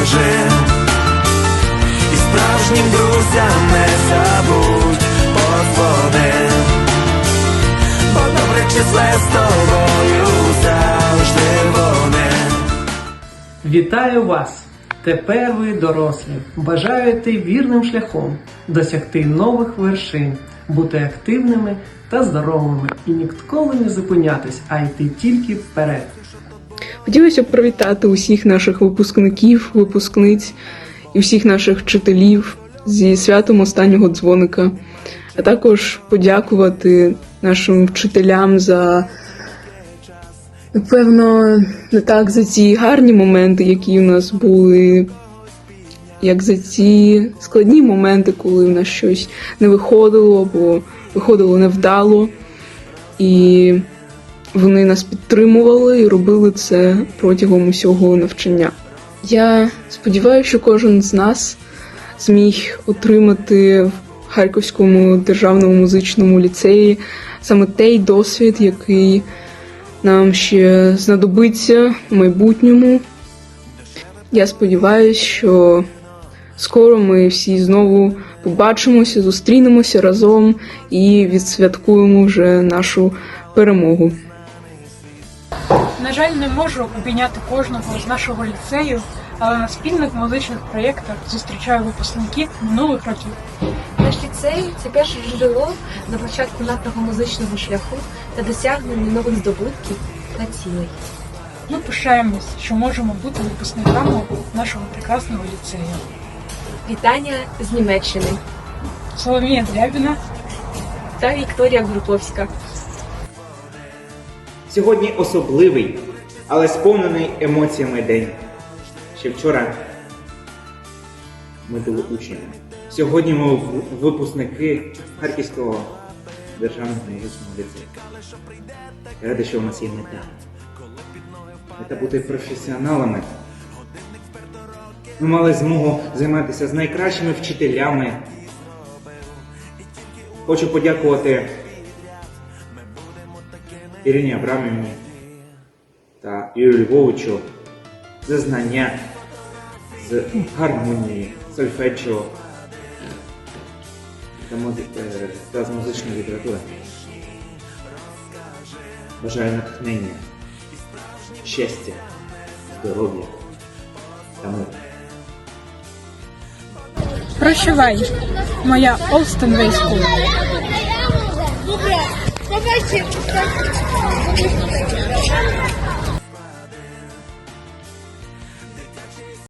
розкажи І справжнім друзям не забудь подзвони Бо добре числе з тобою завжди вони Вітаю вас! Тепер ви дорослі. Бажаю йти вірним шляхом, досягти нових вершин, бути активними та здоровими і ніколи не зупинятись, а йти тільки вперед. Хотілося б привітати усіх наших випускників, випускниць і всіх наших вчителів зі святом останнього дзвоника, а також подякувати нашим вчителям за, напевно, не так за ці гарні моменти, які у нас були, як за ці складні моменти, коли в нас щось не виходило або виходило невдало. І вони нас підтримували і робили це протягом усього навчання. Я сподіваюся, що кожен з нас зміг отримати в Харківському державному музичному ліцеї саме той досвід, який нам ще знадобиться в майбутньому. Я сподіваюся, що скоро ми всі знову побачимося, зустрінемося разом і відсвяткуємо вже нашу перемогу. На жаль, не можу обійняти кожного з нашого ліцею, але на спільних музичних проєктах зустрічаю випускників минулих років. Наш ліцей це перше джерело на початку нашого музичного шляху та досягнення нових здобутків та цілей. Ми пишаємось, що можемо бути випускниками нашого прекрасного ліцею. Вітання з Німеччини Соломія Дрябіна та Вікторія Груповська. Сьогодні особливий, але сповнений емоціями день. Ще вчора ми були учнями. Сьогодні ми випускники Харківського державного музичного ліцею. Радий, що у нас є мета. Мета бути професіоналами. Ми мали змогу займатися з найкращими вчителями. Хочу подякувати Ірині Абрамівні та Юрію Львовичу за знання з гармонії, сольфеджіо та, е, та з музичної літератури. Бажаю натхнення, щастя, здоров'я та миру. Прощавай, моя Олстон Вейскул. Добре, побачимо.